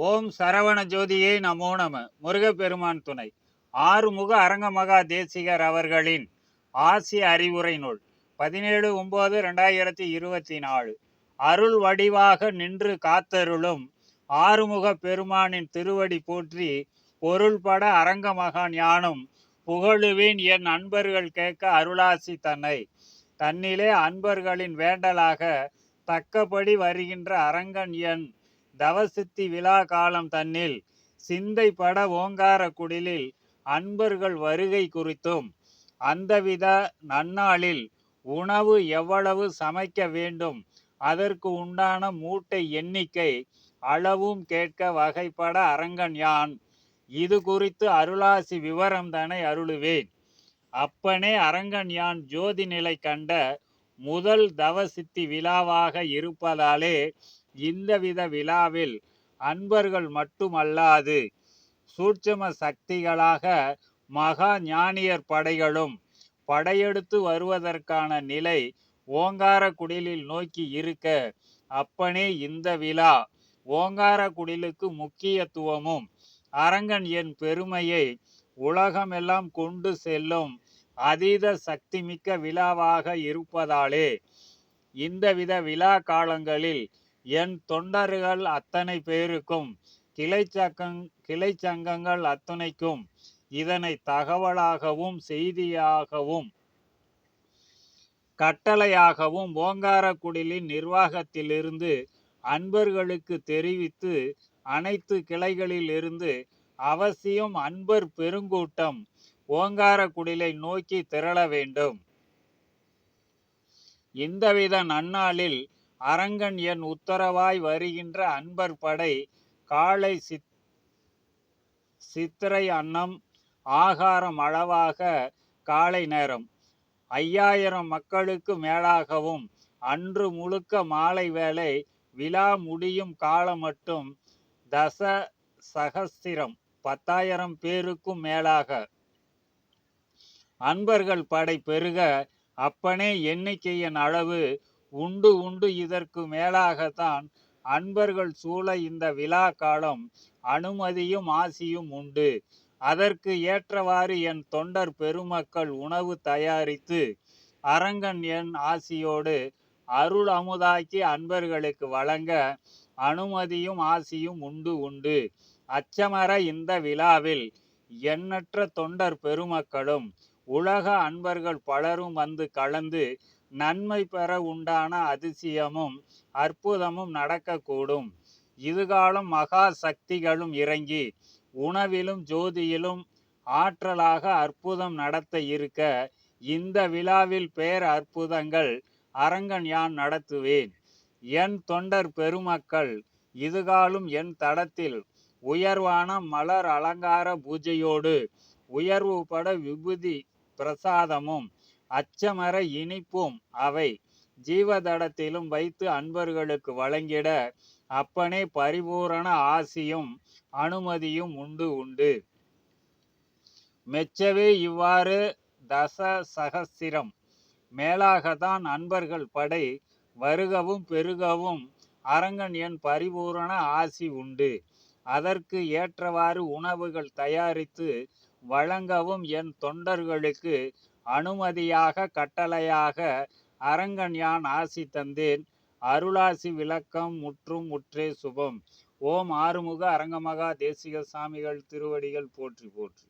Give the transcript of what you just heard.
ஓம் சரவண ஜோதியே நமோ நம. முருகப்பெருமான் துணை. ஆறுமுக அரங்கமகா தேசிகர் அவர்களின் ஆசிய அறிவுரை நூல். பதினேழு ஒன்பது ரெண்டாயிரத்தி இருபத்தி நாலு. அருள் வடிவாக நின்று காத்தருளும் ஆறுமுக பெருமானின் திருவடி போற்றி பொருள்பட அரங்கமகா ஞானம் புகழுவேன் என் அன்பர்கள் கேட்க அருளாசி தன்னை. தன்னிலே அன்பர்களின் வேண்டலாக தக்கபடி வருகின்ற அரங்கன் என் தவசித்தி விழா காலம் தன்னில் சிந்தைப்பட ஓங்கார குடிலில் அன்பர்கள் வருகை குறித்தும் அந்தவித நன்னாளில் உணவு எவ்வளவு சமைக்க வேண்டும் அதற்கு உண்டான மூட்டை எண்ணிக்கை அளவும் கேட்க வகைப்பட அரங்கன் யான். இது குறித்து அருளாசி விவரம் தானே அருளுவேன். அப்பனே அரங்கன் யான் ஜோதி நிலை கண்ட முதல் தவசித்தி விழாவாக இருப்பதாலே இந்த வித விழாவில் அன்பர்கள் மட்டுமல்லாது சூட்சம சக்திகளாக மகா ஞானியர் படைகளும் படையெடுத்து வருவதற்கான நிலை ஓங்கார குடிலில் நோக்கி இருக்க அப்பனே இந்த விழா ஓங்கார குடிலுக்கு முக்கியத்துவமும் அரங்கன் என் பெருமையை உலகமெல்லாம் கொண்டு செல்லும் அதீத சக்தி மிக்க விழாவாக இருப்பதாலே இந்த வித விழா காலங்களில் என் தொண்டர்கள் அத்தனை பேருக்கும் கிளை சக்கங் கிளை சங்கங்கள் அத்தனைக்கும் இதனை தகவலாகவும் செய்தியாகவும் கட்டளையாகவும் ஓங்காரக்குடிலின் நிர்வாகத்திலிருந்து அன்பர்களுக்கு தெரிவித்து அனைத்து கிளைகளில் இருந்து அவசியம் அன்பர் பெருங்கூட்டம் ஓங்காரக்குடிலை நோக்கி திரள வேண்டும். இந்தவித நன்னாளில் அரங்கன் என் உத்தரவாய் வருகின்ற அன்பர் படை காலை சித் சித்திரை அன்னம் ஆகாரம் அளவாக காலை நேரம். ஐயாயிரம் மக்களுக்கு மேலாகவும் அன்று முழுக்க மாலை வேளை விழா முடியும் காலம் மட்டும் தச சகசிரம் பத்தாயிரம் பேருக்கும் மேலாக. அன்பர்கள் படை பெருக அப்பனே எண்ணிக்கையின் அளவு உண்டு உண்டு இதற்கு மேலாகத்தான் அன்பர்கள் சூழ இந்த விழா காலம் அனுமதியும் ஆசியும் உண்டு. அதற்கு ஏற்றவாறு என் தொண்டர் பெருமக்கள் உணவு தயாரித்து அரங்கன் என் ஆசியோடு அருள் அமுதாக்கி அன்பர்களுக்கு வழங்க அனுமதியும் ஆசியும் உண்டு உண்டு. அச்சமர இந்த விழாவில் எண்ணற்ற தொண்டர் பெருமக்களும் உலக அன்பர்கள் பலரும் வந்து கலந்து நன்மை பெற உண்டான அதிசயமும் அற்புதமும் நடக்கக்கூடும். இதுகாலம் மகா சக்திகளும் இறங்கி உணவிலும் ஜோதியிலும் ஆற்றலாக அற்புதம் நடத்த இருக்க இந்த விழாவில் பேர் அற்புதங்கள் அரங்கன் யான் நடத்துவேன். என் தொண்டர் பெருமக்கள் இதுகாலும் என் தடத்தில் உயர்வான மலர் அலங்கார பூஜையோடு உயர்வுபட விபூதி பிரசாதமும் அச்சமர இனிப்பும் அவை ஜீவதடத்திலும் வைத்து அன்பர்களுக்கு வழங்கிட அப்பனே பரிபூரண ஆசியும் அனுமதியும் உண்டு உண்டு. மெச்சவே இவ்வாறு தச சகசிரம் மேலாகத்தான் அன்பர்கள் படை வருகவும் பெருகவும் அரங்கன் என் பரிபூரண ஆசி உண்டு. அதற்கு ஏற்றவாறு உணவுகள் தயாரித்து வழங்கவும் என் தொண்டர்களுக்கு அனுமதியாக கட்டளையாக அரங்கன் யான் ஆசி தந்தேன். அருளாசி விளக்கம் முற்றும் முற்றே சுபம். ஓம் ஆறுமுக அரங்கமகா தேசிக சாமிகள் திருவடிகள் போற்றி போற்றி.